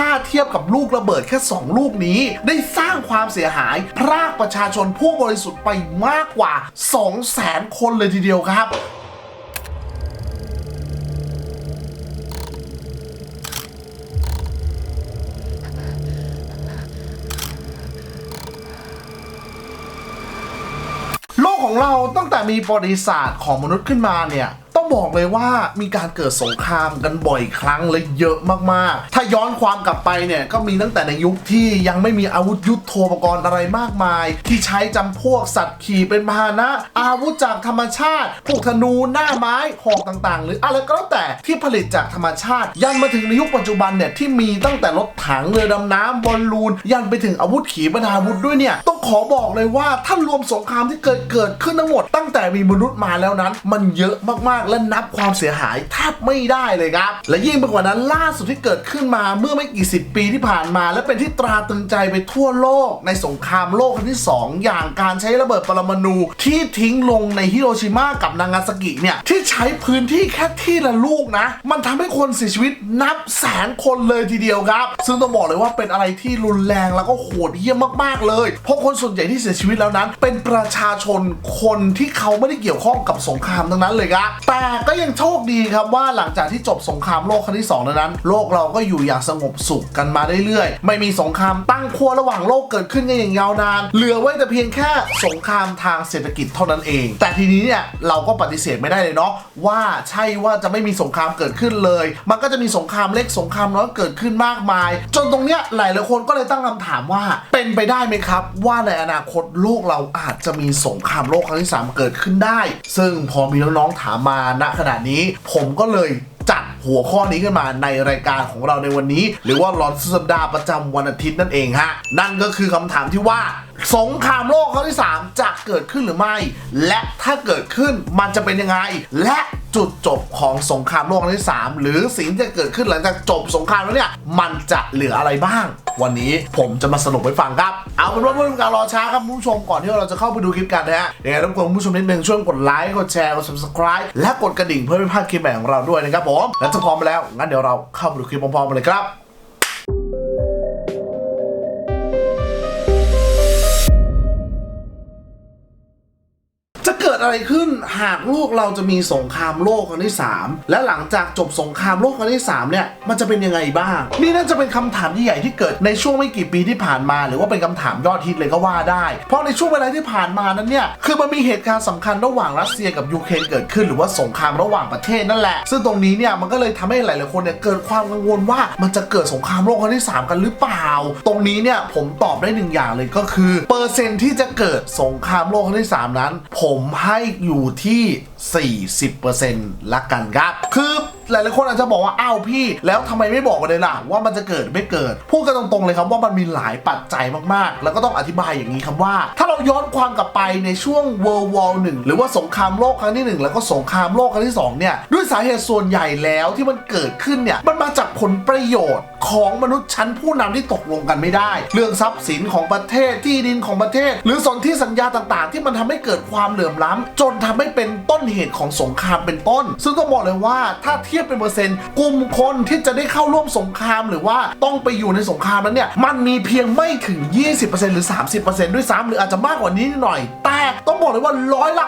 ถ้าเทียบกับลูกระเบิดแค่ 2 ลูกนี้ ได้สร้างความเสียหาย พรากประชาชนผู้บริสุทธิ์ไปมากกว่า 200,000 คนเลยทีเดียวครับโลกของเราตั้งแต่มีประวัติศาสตร์ของมนุษย์ขึ้นมาเนี่ย ต้องบอกเลยว่ามีการเกิดสงครามกันบ่อยครั้งและเยอะมากๆ ถ้าย้อนความกลับไปเนี่ยก็มีตั้งแต่ในยุคที่ยังไม่มีอาวุธยุโทโธปกรณ์อะไรมากมาย ที่ใช้จำพวกสัตว์ขี่เป็นพาหนะ อาวุธจากธรรมชาติพวกธนูหน้าไม้หอกต่างๆ หรืออะไรก็แล้วแต่ที่ผลิตจากธรรมชาติ ยันมาถึงในยุคปัจจุบันเนี่ยที่มีตั้งแต่รถถังเรือดำน้ำบอลลูน ยันไปถึงอาวุธขีปนาวุธด้วยเนี่ยต้องขอบอกเลยว่าถ้ารวมสงครามที่เกิดเกิดขึ้นทั้งหมด ตั้งแต่มีมนุษย์มาแล้วนั้น มันเยอะมากๆและนับความเสียหายแทบไม่ได้เลยครับ และยิ่งไปกว่านั้นล่าสุดที่เกิดขึ้นมาเมื่อไม่กี่สิบปีที่ผ่านมา และเป็นที่ตราตึงใจไปทั่วโลก ในสงครามโลกครั้งที่ 2 อย่างการใช้ระเบิดปรมาณูที่ทิ้งลงในฮิโรชิมากับนางาซากิเนี่ยที่ใช้พื้นที่แค่ที่ละลูกนะ มันทำให้คนเสียชีวิตนับแสนคนเลยทีเดียวครับ ซึ่งต้องบอกเลยว่าเป็นอะไรที่รุนแรงแล้วก็โหดเหี้ยมมากๆเลย เพราะคนส่วนใหญ่ที่เสียชีวิตแล้วนั้น เป็นประชาชนคนที่เขาไม่ได้เกี่ยวข้องกับสงครามทั้งนั้นเลยครับแต่ก็ยังโชคดีครับว่าหลังจากที่จบสงครามโลกครั้งที่สองนั้น โลกเราก็อยู่อย่างสงบสุขกันมาเรื่อยๆ ไม่มีสงครามตั้งขั้วระหว่างโลกเกิดขึ้นกันอย่างยาวนาน เหลือไว้แต่เพียงแค่สงครามทางเศรษฐกิจเท่านั้นเอง แต่ทีนี้เนี่ยเราก็ปฏิเสธไม่ได้เลยเนาะว่าใช่ว่าจะไม่มีสงครามเกิดขึ้นเลย มันก็จะมีสงครามเล็กสงครามน้อยเกิดขึ้นมากมาย จนตรงเนี้ยหลายๆคนก็เลยตั้งคำถามว่าเป็นไปได้ไหมครับ ว่าในอนาคตโลกเราอาจจะมีสงครามโลกครั้งที่ 3 เกิดขึ้นได้ ซึ่งพอมีน้องๆถามมาณขณะนี้ ผมก็เลยจัดหัวข้อนี้ขึ้นมาในรายการของเราในวันนี้ หรือว่าลอนสุดสัปดาห์ประจำวันอาทิตย์นั่นเองฮะ นั่นก็คือคำถามที่ว่า สงครามโลกครั้งที่ 3 จะเกิดขึ้นหรือไม่ และถ้าเกิดขึ้นมันจะเป็นยังไง และจุดจบของสงครามโลกครั้งที่ 3 หรือสิ่งที่จะเกิดขึ้นหลังจากจบสงครามแล้วเนี่ยมันจะเหลืออะไรบ้าง วันนี้ผมจะมาสรุปให้ฟังครับ เอาเป็นว่าเพื่อเป็นการรอช้าครับผู้ชมก่อนที่เราจะเข้าไปดูคลิปกันนะฮะยังไงรบกวนผู้ชมนิดนึงช่วยกดไลค์กดแชร์กด subscribe และกดกระดิ่งเพื่อไม่พลาดคลิปใหม่ของเราด้วยนะครับผมและถ้าพร้อมแล้วงั้นเดี๋ยวเราเข้าไปดูคลิปพร้อมๆกันเลยครับ ดอะไรขึ้นหากโลกเราจะมีสงครามโลกครั้งที่ 3 และหลังจากจบสงครามโลกครั้งที่ 3 เนี่ย มันจะเป็นยังไงบ้าง นี่น่าจะเป็นคำถามที่ใหญ่ที่เกิดในช่วงไม่กี่ปีที่ผ่านมา หรือว่าเป็นคำถามยอดฮิตเลยก็ว่าได้ เพราะในช่วงเวลาที่ผ่านมานั้นเนี่ย คือมันมีเหตุการณ์สำคัญระหว่างรัสเซียกับยูเครนเกิดขึ้น หรือว่าสงครามระหว่างประเทศนั่นแหละ ซึ่งตรงนี้เนี่ยมันก็เลยทำให้หลายๆคนเนี่ยเกิดความกังวลว่ามันจะเกิดสงครามโลกครั้งที่ 3 กันหรือเปล่า ตรงนี้เนี่ยผมตอบได้หนึ่งอย่างเลยก็คือ เปอร์เซ็นต์ที่จะเกิดสงครามโลกครั้งที่ 3 นั้น ผมใให้อยู่ที่40%ละกันครับ คือหลายๆคนอาจจะบอกว่าอ้าวพี่ แล้วทำไมไม่บอกมาเลยล่ะ ว่ามันจะเกิดไม่เกิด พูดกันตรงๆเลยครับว่ามันมีหลายปัจจัยมากๆ แล้วก็ต้องอธิบายอย่างนี้ครับว่า ถ้าเราย้อนความกลับไปในช่วง World War 1หรือว่าสงครามโลกครั้งที่ 1 แล้วก็สงครามโลกครั้งที่ 2 เนี่ย ด้วยสาเหตุส่วนใหญ่แล้วที่มันเกิดขึ้นเนี่ย มันมาจากผลประโยชน์ของมนุษย์ชั้นผู้นำที่ตกลงกันไม่ได้ เรื่องทรัพย์สินของประเทศที่ดินของประเทศ หรือสนธิสัญญาต่างๆ ที่มันทำให้เกิดความเหลื่อมล้ำจนทำให้เป็นต้นเหตุของสงครามเป็นต้น ซึ่งต้องบอกเลยว่าถ้าเทียบเป็นเปอร์เซ็นต์กลุ่มคนที่จะได้เข้าร่วมสงครามหรือว่าต้องไปอยู่ในสงครามนั้นเนี่ยมันมีเพียงไม่ถึง 20%หรือ 30%ด้วยซ้ำหรืออาจจะมากกว่านี้หน่อย แต่ต้องบอกเลยว่าร้อยละ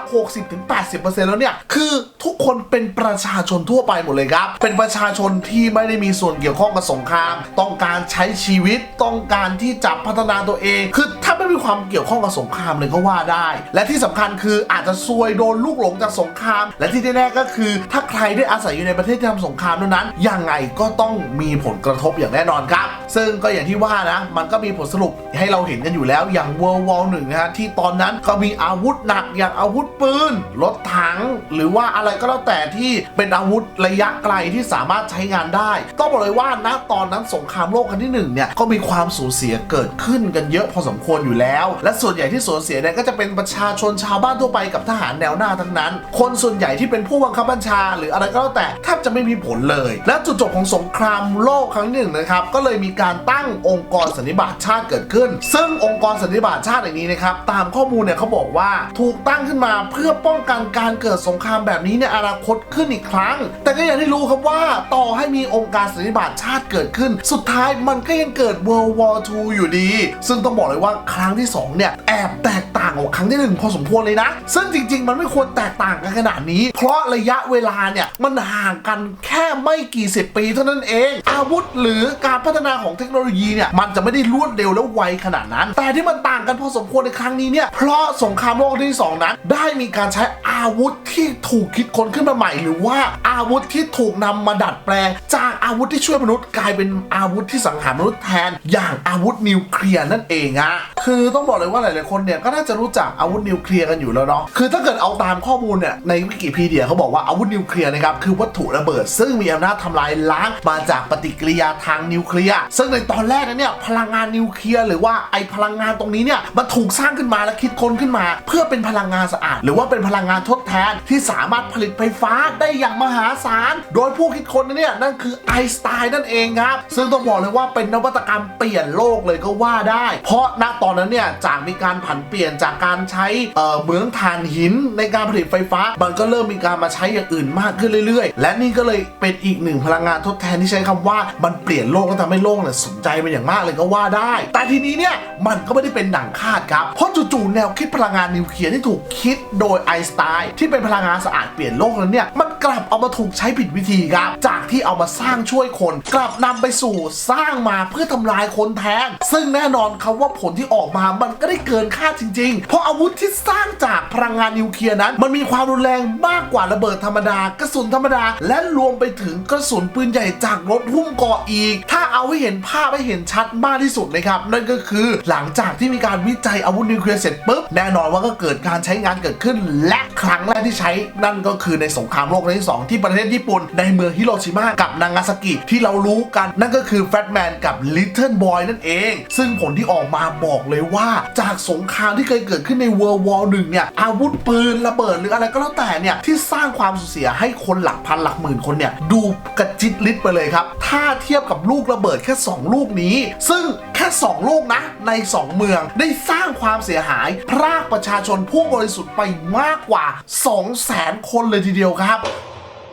60-80%แล้วเนี่ยคือทุกคนเป็นประชาชนทั่วไปหมดเลยครับ เป็นประชาชนที่ไม่ได้มีส่วนเกี่ยวข้องกับสงคราม ต้องการใช้ชีวิตต้องการที่จะพัฒนาตัวเอง คือถ้าไม่มีความเกี่ยวข้องกับสงครามเลยก็ว่าได้ และที่สำคัญคืออาจจะซวยโดนลูกหลงจากสงคราม และที่แน่ๆก็คือ ถ้าใครได้อาศัยอยู่ในประเทศที่ทำสงครามนั้นยังไงก็ต้องมีผลกระทบอย่างแน่นอนครับ ซึ่งก็อย่างที่ว่านะ มันก็มีผลสรุปให้เราเห็นกันอยู่แล้วอย่าง World War 1นะฮะที่ตอนนั้นก็มีอาวุธหนักอย่างอาวุธปืนรถถัง หรือว่าอะไรก็แล้วแต่ที่เป็นอาวุธระยะไกลที่สามารถใช้งานได้ ต้องบอกเลยว่าณตอนนั้นสงครามโลกครั้งที่หนึ่งเนี่ยก็มีความสูญเสียเกิดขึ้นกันเยอะพอสมควรอยู่แล้ว และส่วนใหญ่ที่สูญเสียเนี่ยก็จะเป็นประชาชนชาวบ้านทั่วไปกับทหารแนวหน้าทั้งนั้นคนส่วนใหญ่ที่เป็นผู้บังคับบัญชา หรืออะไรก็แล้วแต่แทบจะไม่มีผลเลย และจุดจบของสงครามโลกครั้งหนึ่งนะครับก็เลยมีการตั้งองค์กรสันนิบาตชาติเกิดขึ้น ซึ่งองค์กรสันนิบาตชาติอย่างนี้นะครับตามข้อมูลเนี่ยเขาบอกว่าถูกตั้งขึ้นมาเพื่อป้องกันการเกิดสงครามแบบนี้ในอนาคตขึ้นอีกครั้ง แต่ก็อย่างที่รู้ครับว่าต่อให้มีองค์การสันนิบาตชาติเกิดขึ้น สุดท้ายมันก็ยังเกิด World War II อยู่ดี ซึ่งต้องบอกเลยว่าครั้งที่สองเนี่ย แอบแตกต่างกว่าครั้งที่หนึ่งพอสมควรเลยนะ ซึ่งจริง ๆ มันไม่ควรแตกต่างกันขนาดนี้ เพราะระยะเวลาเนี่ย มันห่างกันแค่ไม่กี่สิบปีเท่านั้นเอง อาวุธหรือการพัฒนาของเทคโนโลยีเนี่ย มันจะไม่ได้รวดเร็วและไวขนาดนั้น แต่ที่มันต่างกันพอสมควรในครั้งนี้เนี่ย เพราะสงครามโลกที่สองนั้น ได้มีการใช้อาวุธที่ถูกคิดค้นขึ้นมาใหม่ หรือว่าอาวุธที่ถูกนำมาดัดแปลง จากอาวุธที่ช่วยมนุษย์กลายเป็นอาวุธที่สังหารมนุษย์แทน อย่างอาวุธนิวเคลียร์นั่นเองอะ คือต้องบอกเลยว่าหลายๆคนเนี่ยก็น่าจะรู้จักอาวุธนิวเคลียร์กันอยู่แล้วเนาะคือถ้าเกิดเอาตามข้อมูลเนี่ยในวิกิพีเดียเขาบอกว่าอาวุธนิวเคลียร์นะครับคือวัตถุระเบิด ซึ่งมีอำนาจทำลายล้างมาจากปฏิกิริยาทางนิวเคลียร์ซึ่งในตอนแรกนั้นเนี่ยพลังงานนิวเคลียร์หรือว่าไอพลังงานตรงนี้เนี่ยมันถูกสร้างขึ้นมาและคิดค้นขึ้นมา เพื่อเป็นพลังงานสะอาด หรือว่าเป็นพลังงานทดแทนที่สามารถผลิตไฟฟ้าได้อย่างมหาศาลโดยผู้คิดค้นนั้นเนี่ยนั่นคือไอน์สไตน์นั่นเองครับซึ่งต้องบอกเลยว่าเป็นนวัตกรรมเปลี่ยนโลกเลยก็ว่าได้ เพราะณตอนนั้นเนี่ยจากมีการผันเปลี่ยนจากการใช้เอ่อเหมืองถ่านหินในการผลิตไฟฟ้า มันก็เริ่มมีการมาใช้อย่างอื่นมากขึ้นเรื่อยๆ และนี่ก็เลยเป็นอีกหนึ่งพลังงานทดแทนที่ใช้คำว่ามันเปลี่ยนโลกและทำให้โลกเนี่ยสนใจมันอย่างมากเลยก็ว่าได้ แต่ทีนี้เนี่ยมันก็ไม่ได้เป็นดั่งคาดครับ เพราะจู่ๆแนวคิดพลังงานนิวเคลียร์ที่ถูกคิดโดยไอน์สไตน์ที่เป็นพลังงานสะอาดเปลี่ยนโลกนั้นเนี่ยมันกลับเอามาถูกใช้ผิดวิธีครับ จากที่เอามาสร้างช่วยคน กลับนำไปสู่สร้างมาเพื่อทำลายคนแทน ซึ่งแน่นอนครับว่าผลที่ออกออกมามันก็ได้เกินคาดจริง ๆ เพราะอาวุธที่สร้างจากพลังงานนิวเคลียร์นั้น มันมีความรุนแรงมากกว่าระเบิดธรรมดากระสุนธรรมดา และรวมไปถึงกระสุนปืนใหญ่จากรถหุ้มเกาะอีก ถ้าเอาให้เห็นภาพให้เห็นชัดมากที่สุดนะครับนั่นก็คือหลังจากที่มีการวิจัยอาวุธนิวเคลียร์เสร็จปุ๊บแน่นอนว่าก็เกิดการใช้งานเกิดขึ้น และครั้งแรกที่ใช้นั่นก็คือในสงครามโลกครั้งที่สองที่ประเทศญี่ปุ่น ในเมืองฮิโรชิมากับนางาซากิที่เรารู้กัน นั่นก็คือแฟตแมนกับลิตเติ้ลบอยนั่นเอง ซึ่งผลที่ออกมาบอกเลยว่าจากสงครามที่เคยเกิดขึ้นในเวิร์วอลหนึ่งเนี่ยอาวุธปืนระเบิดหรืออะไรก็แล้วแต่เนี่ยที่สร้างความสูญเสียให้คนหลักพันหลักหมื่นคนเนี่ยดูกระจิตลิดไปเลยครับ ถ้าเทียบกับลูกระเบิดแค่ 2 ลูกนี้ ซึ่งแค่ 2 ลูกนะใน 2 เมืองได้สร้างความเสียหาย พรากประชาชนผู้บริสุทธิ์ไปมากกว่า 2 0 0 0 0 0 คนเลยทีเดียวครับ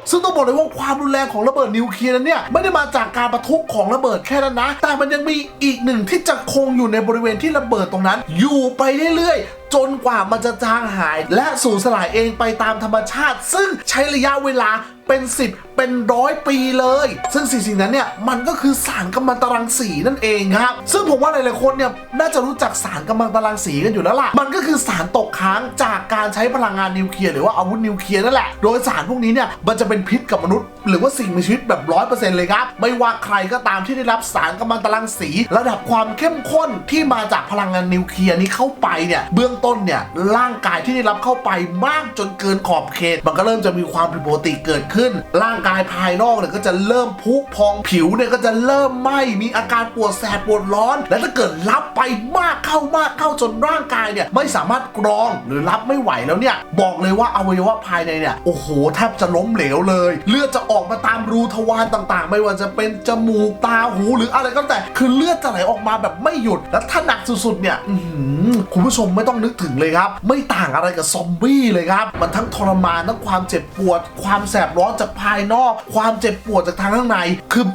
ซึ่งต้องบอกเลยว่าความรุนแรงของระเบิดนิวเคลียร์นั้นเนี่ยไม่ได้มาจากการประทุของระเบิดแค่นั้นนะ แต่มันยังมีอีกหนึ่งที่จะคงอยู่ในบริเวณที่ระเบิดตรงนั้น อยู่ไปเรื่อยๆ จนกว่ามันจะจางหาย และสูญสลายเองไปตามธรรมชาติ ซึ่งใช้ระยะเวลาเป็น 10 เป็นร้อยปีเลย ซึ่งสิ่งสิ่งนั้นเนี่ยมันก็คือสารกัมมันตรังสีนั่นเองครับ ซึ่งผมว่าหลายๆคนเนี่ยน่าจะรู้จักสารกัมมันตรังสีกันอยู่แล้วล่ะ มันก็คือสารตกค้างจากการใช้พลังงานนิวเคลียร์หรือว่าอาวุธนิวเคลียร์นั่นแหละ โดยสารพวกนี้เนี่ยมันจะเป็นพิษกับมนุษย์ หรือว่าสิ่งมีชีวิตแบบร้อยเปอร์เซ็นต์เลยครับ ไม่ว่าใครก็ตามที่ได้รับสารกัมมันตรังสี ระดับความเข้มข้นที่มาจากพลังงานนิวเคลียร์นี้เข้าไปเนี่ยเบื้องต้นเนี่ยร่างกายที่ได้รับเข้าไปมากจนเกินขอบเขต มันก็เริ่มจะมีความผิดปกติเกิดขึ้นร่างกายภายนอกเนี่ยก็จะเริ่มพุพองผิวเนี่ยก็จะเริ่มไหม้มีอาการปวดแสบปวดร้อน และถ้าเกิดรับไปมากเข้ามากเข้าจนร่างกายเนี่ยไม่สามารถกรองหรือรับไม่ไหวแล้วเนี่ย บอกเลยว่าอวัยวะภายในเนี่ยโอ้โหแทบจะล้มเหลวเลย เลือดจะออกมาตามรูทวารต่างๆ ไม่ว่าจะเป็นจมูกตาหูหรืออะไรก็แต่คือเลือดจะไหลออกมาแบบไม่หยุดและถ้าหนักสุดๆเนี่ยคุณผู้ชมไม่ต้องนึกถึงเลยครับ ไม่ต่างอะไรกับซอมบี้เลยครับ มันทั้งทรมานทั้งความเจ็บปวด ความแสบร้อนจากภายนอก ความเจ็บปวดจากทางข้างใน คือ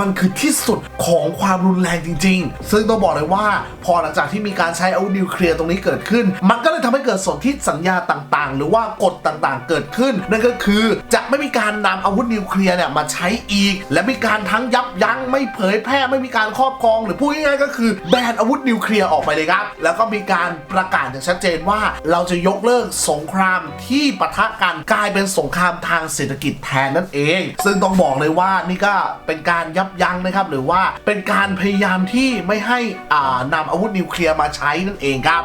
มันคือที่สุดของความรุนแรงจริง ๆ ซึ่งต้องบอกเลยว่า พอหลังจากที่มีการใช้อาวุธนิวเคลียร์ตรงนี้เกิดขึ้น มันก็เลยทำให้เกิดสนธิสัญญาต่างๆ หรือว่ากฎต่างๆ เกิดขึ้น นั่นก็คือจะไม่มีการนำอาวุธนิวเคลียร์เนี่ยมาใช้อีก และมีการทั้งยับยั้งไม่เผยแพร่ไม่มีการครอบครอง หรือพูดง่ายๆก็คือแบนอาวุธนิวเคลียร์ออกไปเลยครับ แล้วก็มีการประกาศอย่างชัดเจนว่า เราจะยกเลิกสงครามที่ปะทะกันกลายเป็นสงครามทางเศรษฐกิจแทนนั่นเอง ซึ่งต้องบอกเลยว่านี่ก็เป็นการยับยั้งนะครับ หรือว่าเป็นการพยายามที่ไม่ให้อ่านำอาวุธนิวเคลียร์มาใช้นั่นเองครับ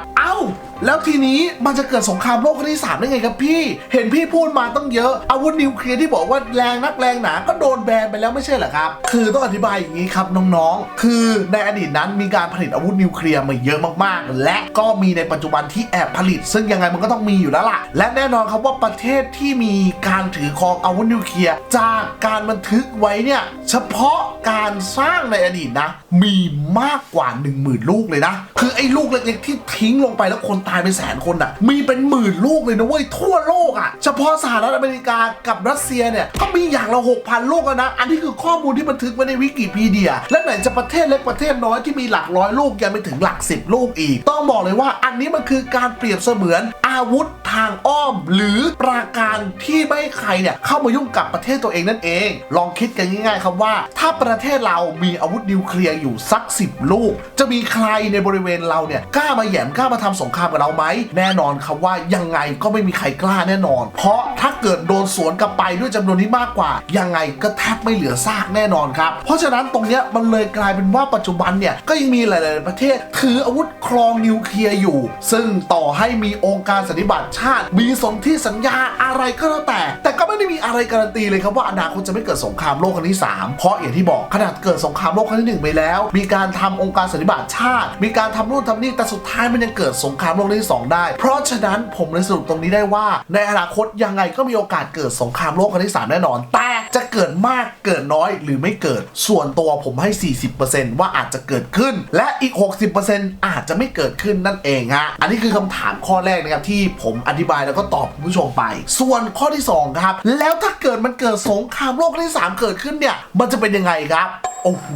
แล้วทีนี้มันจะเกิดสงครามโลกครั้งที่ 3 ได้ไงครับพี่ เห็นพี่พูดมาตั้งเยอะ อาวุธนิวเคลียร์ที่บอกว่าแรงนักแรงหนา ก็โดนแบนไปแล้วไม่ใช่เหรอครับ คือต้องอธิบายอย่างนี้ครับน้องๆ คือในอดีตนั้นมีการผลิตอาวุธนิวเคลียร์มาเยอะมากๆ และก็มีในปัจจุบันที่แอบผลิต ซึ่งยังไงมันก็ต้องมีอยู่แล้วล่ะ และแน่นอนครับว่าประเทศที่มีการถือครองอาวุธนิวเคลียร์จากการบันทึกไว้เนี่ยเฉพาะการสร้างในอดีตนะ มีมากกว่า 1 0,000 ลูกเลยนะ คือไอ้ลูกเล็กๆที่ทิ้งลงไปแล้วคนตายเป็นแสนคนอะ มีเป็นหมื่นลูกเลยนะเว้ยทั่วโลกอะ เฉพาะสหรัฐอเมริกากับรัสเซียเนี่ยก็มีอย่างละ6,000ลูกแล้วนะ อันนี้คือข้อมูลที่บันทึกไว้ในวิกิพีเดีย และไหนจะประเทศเล็กประเทศน้อยที่มีหลักร้อยลูกยังไปถึงหลัก10ลูกอีก ต้องบอกเลยว่าอันนี้มันคือการเปรียบเสมือน อาวุธทางอ้อม หรือปราการที่ไม่ให้ใครเนี่ยเข้ามายุ่งกับประเทศตัวเองนั่นเอง ลองคิดกันง่ายๆครับว่า ถ้าประเทศเรามีอาวุธนิวเคลียร์อยู่สัก 10 ลูก จะมีใครในบริเวณเราเนี่ยกล้ามาแหยมกล้ามาทำสงครามกับเราไหมแน่นอนครับว่ายังไงก็ไม่มีใครกล้าแน่นอน เพราะถ้าเกิดโดนสวนกลับไปด้วยจำนวนที่มากกว่า ยังไงก็แทบไม่เหลือซากแน่นอนครับ เพราะฉะนั้นตรงเนี้ยมันเลยกลายเป็นว่าปัจจุบันเนี่ยก็ยังมีหลาย ๆ ประเทศถืออาวุธครองนิวเคลียร์อยู่ ซึ่งต่อให้มีองค์การสันนิบาตชาติ มีสนธิสัญญาอะไรก็แล้วแต่ แต่ก็ไม่ได้มีอะไรการันตีเลยครับว่าอนาคตจะไม่เกิดสงครามโลกครั้งที่ 3 เพราะอย่างที่บอกขนาดเกิดสงครามโลกครั้งที่หนึ่งไปแล้ว มีการทำองค์การสันนิบาตชาติ มีการทำนู่นทำนี่แต่สุดท้ายมันยังเกิดสงครามโลกครั้งที่สองได้ เพราะฉะนั้นผมเลยสรุปตรงนี้ได้ว่า ในอนาคตยังไงก็มีโอกาสเกิดสงครามโลกครั้งที่สามแน่นอน แต่จะเกิดมากเกิดน้อยหรือไม่เกิดส่วนตัวผมให้ 40%ว่าอาจจะเกิดขึ้น และอีก 60%อาจจะไม่เกิดขึ้นนั่นเองฮะอันนี้คือคำถามข้อแรกนะครับที่ผมอธิบายแล้วก็ตอบคุณผู้ชมไป ส่วนข้อที่2ครับแล้วถ้าเกิดมันเกิดสงครามโลกครั้งที่ 3 เกิดขึ้นเนี่ย มันจะเป็นยังไงครับ โอ้โห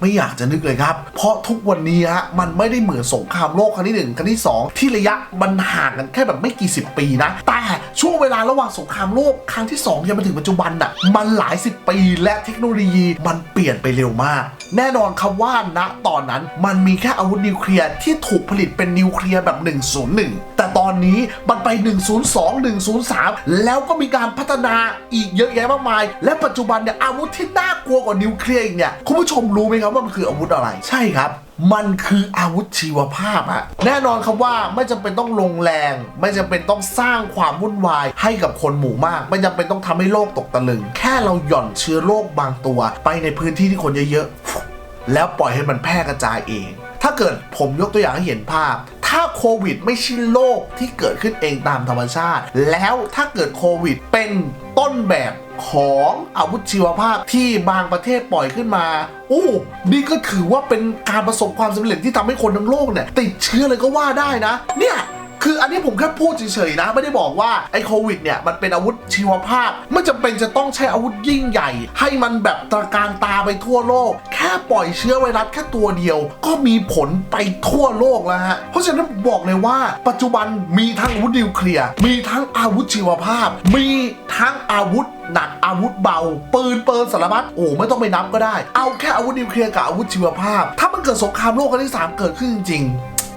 ไม่อยากจะนึกเลยครับ เพราะทุกวันนี้ฮะมันไม่ได้เหมือนสงครามโลกครั้งที่หนึ่งครั้งที่สองที่ระยะมันห่างกันแค่แบบไม่กี่สิบปีนะแต่ช่วงเวลาระหว่างสงครามโลกครั้งที่สองยังมาถึงปัจจุบันน่ะมันหลายสิบปีและเทคโนโลยีมันเปลี่ยนไปเร็วมาก แน่นอนครับว่าณตอนนั้นมันมีแค่อาวุธนิวเคลียร์ที่ถูกผลิตเป็นนิวเคลียร์แบบ 101 แต่ตอนนี้มันไป 102 103 แล้วก็มีการพัฒนาอีกเยอะแยะมากมาย และปัจจุบันเนี่ยอาวุธที่น่ากลัวกว่านิวเคลียร์อีกเนี่ยคุณผู้ชมรู้ไหมครับว่ามันคืออาวุธอะไร ใช่ครับมันคืออาวุธชีวภาพอะแน่นอนครับว่าไม่จำเป็นต้องลงแรง ไม่จำเป็นต้องสร้างความวุ่นวายให้กับคนหมู่มาก ไม่จำเป็นต้องทำให้โลกตกตะลึง แค่เราหย่อนเชื้อโรคบางตัว ไปในพื้นที่ที่คนเยอะๆแล้วปล่อยให้มันแพร่กระจายเอง ถ้าเกิดผมยกตัวอย่างให้เห็นภาพ ถ้าโควิดไม่ใช่โรคที่เกิดขึ้นเองตามธรรมชาติ แล้วถ้าเกิดโควิดเป็น ต้นแบบของอาวุธชีวภาพที่บางประเทศปล่อยขึ้นมาโอ้นี่ก็ถือว่าเป็นการประสบความสำเร็จที่ทำให้คนทั้งโลกเนี่ยติดเชื้อเลยก็ว่าได้นะ เนี่ย คืออันนี้ผมแค่พูดเฉยๆนะ ไม่ได้บอกว่าไอ้โควิดเนี่ยมันเป็นอาวุธชีวภาพ ไม่จำเป็นจะต้องใช้อาวุธยิ่งใหญ่ ให้มันแบบตระการตาไปทั่วโลก แค่ปล่อยเชื้อไวรัสแค่ตัวเดียว ก็มีผลไปทั่วโลกแล้วฮะ เพราะฉะนั้นบอกเลยว่า ปัจจุบันมีทั้งอาวุธนิวเคลียร์มีทั้งอาวุธชีวภาพ มีทั้งอาวุธหนักอาวุธเบา ปืนเปิลสารพัดโอ้ไม่ต้องไปนับก็ได้ เอาแค่อาวุธนิวเคลียร์กับอาวุธชีวภาพ ถ้ามันเกิดสงครามโลกครั้งที่สามเกิดขึ้นจริง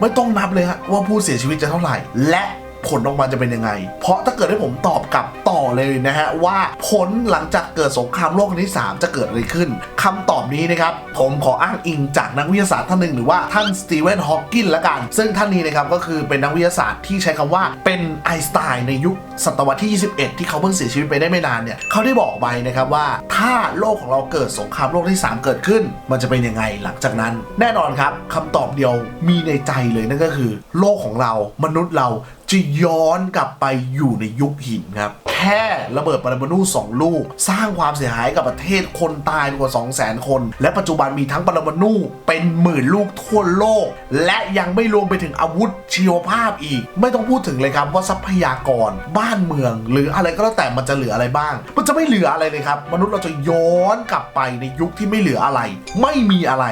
ไม่ต้องนับเลยฮะว่าผู้เสียชีวิตจะเท่าไหร่ และ ผลออกมาจะเป็นยังไง เพราะถ้าเกิดให้ผมตอบกลับต่อเลยนะฮะว่าผลหลังจากเกิดสงครามโลกครั้งที่ 3 จะเกิดอะไรขึ้นคำตอบนี้นะครับผมขออ้างอิงจากนักวิทยาศาสตร์ท่านหนึ่งหรือว่าท่านสตีเวนฮอว์กินละกัน ซึ่งท่านนี้นะครับก็คือเป็นนักวิทยาศาสตร์ที่ใช้คำว่าเป็นไอน์สไตน์ในยุคศตวรรษที่ 21 ที่เขาเพิ่งเสียชีวิตไปได้ไม่นานเนี่ยเขาได้บอกไว้นะครับว่าถ้าโลกของเราเกิดสงครามโลกที่ 3 เกิดขึ้น มันจะเป็นยังไงหลังจากนั้น แน่นอนครับคำตอบเดียวมีในใจเลยนั่นก็คือ โลกของเรามนุษย์เรา จะย้อนกลับไปอยู่ในยุคหินครับ แค่ระเบิดปรมาณู2ลูก สร้างความเสียหายกับประเทศคนตายกว่า 2 0 0 0 0 0 คน และปัจจุบันมีทั้งปรมาณูเป็นหมื่นลูกทั่วโลก และยังไม่รวมไปถึงอาวุธชีวภาพอีก ไม่ต้องพูดถึงเลยครับว่าทรัพยากรบ้านเมือง หรืออะไรก็แล้วแต่มันจะเหลืออะไรบ้าง มันจะไม่เหลืออะไรเลยครับ มนุษย์เราจะย้อนกลับไปในยุคที่ไม่เหลืออะไร ไม่มีอะไร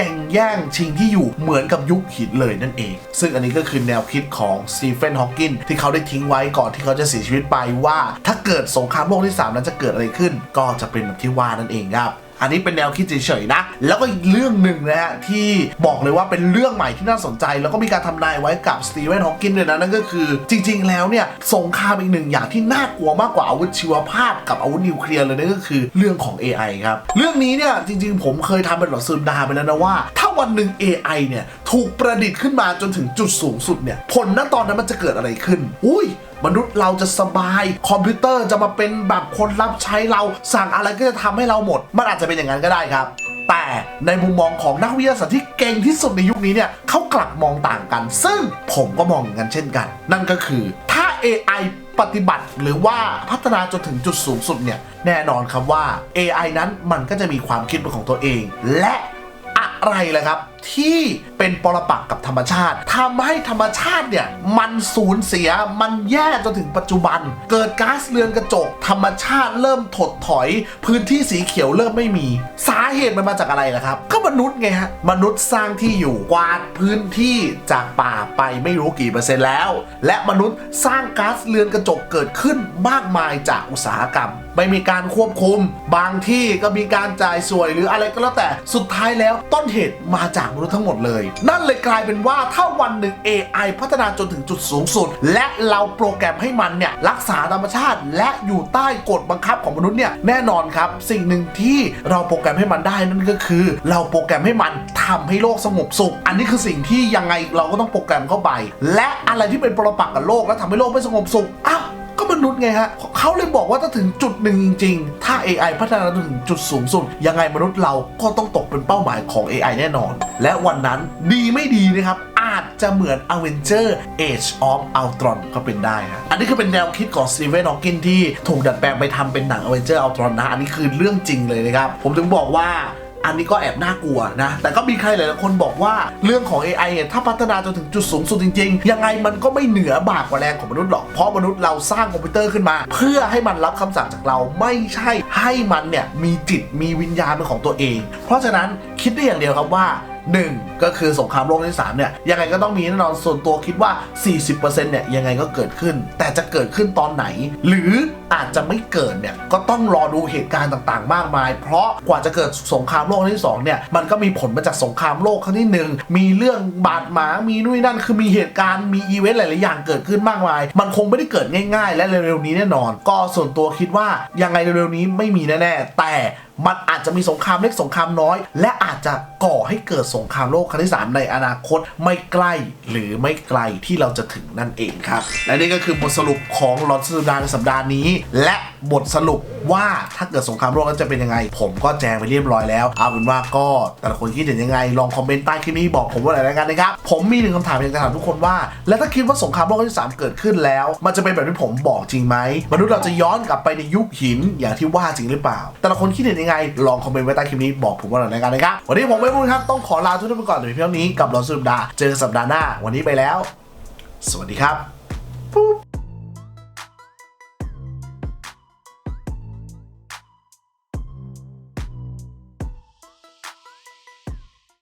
แก่งแย่งชิงที่อยู่เหมือนกับยุคหินเลยนั่นเอง ซึ่งอันนี้ก็คือแนวคิดของสตีเฟนฮอว์กินที่เขาได้ทิ้งไว้ก่อนที่เขาจะเสียชีวิตไปว่า ถ้าเกิดสงครามโลกที่ 3 นั้นจะเกิดอะไรขึ้น ก็จะเป็นแบบที่ว่านั่นเองครับ อันนี้เป็นแนวคิดเฉยๆนะ แล้วก็อีกเรื่องหนึ่งนะฮะที่บอกเลยว่าเป็นเรื่องใหม่ที่น่าสนใจ แล้วก็มีการทำนายไว้กับสตีเวนฮอว์กินด้วยนะนั่นก็คือจริง ๆ แล้วเนี่ยสงครามอีกหนึ่งอย่างที่น่ากลัวมากกว่าอาวุธชีวภาพกับอาวุธนิวเคลียร์เลยนั่นก็คือเรื่องของ AI ครับเรื่องนี้เนี่ยจริง ๆ ผมเคยทำเป็นหลอดซึมดาไปแล้วนะว่า ถ้าวันหนึ่ง AI เนี่ยถูกประดิษฐ์ขึ้นมาจนถึงจุดสูงสุดเนี่ยผลณตอนนั้นมันจะเกิดอะไรขึ้น อุ้ย มนุษย์เราจะสบาย คอมพิวเตอร์จะมาเป็นแบบคนรับใช้เราสั่งอะไรก็จะทำให้เราหมด มันอาจจะเป็นอย่างนั้นก็ได้ครับ แต่ในมุมมองของนักวิทยาศาสตร์ที่เก่งที่สุดในยุคนี้เนี่ยเขากลับมองต่างกัน ซึ่งผมก็มองอย่างนั้นเช่นกัน นั่นก็คือถ้า AI ปฏิบัติหรือว่าพัฒนาจนถึงจุดสูงสุดเนี่ยแน่นอนครับว่า AI นั้นมันก็จะมีความคิดเป็นของตัวเอง และอะไรล่ะครับที่เป็นปรปักษ์กับธรรมชาติทำให้ธรรมชาติเนี่ย มันสูญเสียมันแย่จนถึงปัจจุบัน เกิดก๊าซเรือนกระจก ธรรมชาติเริ่มถดถอย พื้นที่สีเขียวเริ่มไม่มี สาเหตุมันมาจากอะไรล่ะครับ ก็มนุษย์ไงฮะมนุษย์สร้างที่อยู่กวาดพื้นที่จากป่าไปไม่รู้กี่เปอร์เซ็นต์แล้ว และมนุษย์สร้างก๊าซเรือนกระจกเกิดขึ้นมากมายจากอุตสาหกรรมไม่มีการควบคุม บางที่ก็มีการจ่ายสวยหรืออะไรก็แล้วแต่สุดท้ายแล้วต้นเหตุมาจากมนุษย์ทั้งหมดเลยนั่นเลยกลายเป็นว่าถ้าวันหนึ่ง AI พัฒนาจนถึงจุดสูงสุด และเราโปรแกรมให้มันเนี่ยรักษาธรรมชาติ และอยู่ใต้กฎบังคับของมนุษย์เนี่ยแน่นอนครับ สิ่งหนึ่งที่เราโปรแกรมให้มันได้นั่นก็คือ เราโปรแกรมให้มันทำให้โลกสงบสุข อันนี้คือสิ่งที่ยังไงเราก็ต้องโปรแกรมเข้าไป และอะไรที่เป็นปรปักษ์กับโลกและทำให้โลกไม่สงบสุขอ้าว มนุษย์ไงฮะเขาเลยบอกว่าถ้าถึงจุดหนึ่งจริงๆ ถ้า AI พัฒนาถึงจุดสูงสุด ยังไงมนุษย์เราก็ต้องตกเป็นเป้าหมายของ AI แน่นอน และวันนั้นดีไม่ดีนะครับอาจจะเหมือน Avenger Age of Ultron ก็เป็นได้ฮะอันนี้คือเป็นแนวคิดของ Stephen Hawking ที่ถูกดัดแปลงไปทำเป็นหนัง Avenger Ultron นะ อันนี้คือเรื่องจริงเลยนะครับ ผมถึงบอกว่า อันนี้ก็แอบน่ากลัวนะ แต่ก็มีใครหลายๆคนบอกว่าเรื่องของ AI เนี่ยถ้าพัฒนาจนถึงจุดสูงสุดจริง ๆ ยังไงมันก็ไม่เหนือบากกว่าแรงของมนุษย์หรอก เพราะมนุษย์เราสร้างคอมพิวเตอร์ขึ้นมา เพื่อให้มันรับคำสั่งจากเราไม่ใช่ให้มันเนี่ยมีจิตมีวิญญาณเป็นของตัวเอง เพราะฉะนั้นคิดได้อย่างเดียวครับว่า 1 ก็คือสงครามโลกที่3เนี่ยยังไงก็ต้องมีแน่นอนส่วนตัวคิดว่า 40%เนี่ยยังไงก็เกิดขึ้น แต่จะเกิดขึ้นตอนไหน หรืออาจจะไม่เกิดเนี่ยก็ต้องรอดูเหตุการณ์ต่างๆ มากมาย เพราะกว่าจะเกิดสงครามโลกครั้งที่2เนี่ยมันก็มีผลมาจากสงครามโลกครั้งที่หนึ่งมีเรื่องบาดหมางมีนู่นนนั่นคือมีเหตุการณ์มีอีเวนต์หลายๆอย่างเกิดขึ้นมากมาย มันคงไม่ได้เกิดง่าย ๆ และเร็วๆนี้แน่นอน ก็ส่วนตัวคิดว่ายังไงเร็วๆนี้ไม่มีแน่ๆแต่ มันอาจจะมีสงครามเล็กสงครามน้อย และอาจจะก่อให้เกิดสงครามโลกครั้งที่ 3 ในอนาคตไม่ใกล้หรือไม่ไกลที่เราจะถึงนั่นเองครับ และนี่ก็คือบทสรุปของลอนสุดาในสัปดาห์นี้ และบทสรุปว่าถ้าเกิดสงครามโลกแล้วจะเป็นยังไง ผมก็แจ้งไปเรียบร้อยแล้ว เอาเป็นว่าก็แต่ละคนคิดเห็นยังไง ลองคอมเมนต์ใต้คลิปนี้บอกผมว่าอะไรแล้วกันนะครับ ผมมีหนึ่งคำถามอยากจะถามทุกคนว่า แล้วถ้าคิดว่าสงครามโลกครั้งที่ 3 เกิดขึ้นแล้ว มันจะเป็นแบบที่ผมบอกจริงไหมมนุษย์เราจะย้อนกลับไปในยุคหินอย่างที่ว่าจริงหรือเปล่า แต่ละคนคิดเห็นยังไงลองคอมเมนต์ไว้ใต้คลิปนี้บอกผมว่าหน่อยแล้วกันนะครับ วันนี้ผมไม่พูดครับ ต้องขอลาทุกท่านไปก่อนในเพียงเท่านี้กับรอสุดาเจอกันสัปดาห์หน้า วันนี้ไปแล้ว สวัสดีครับ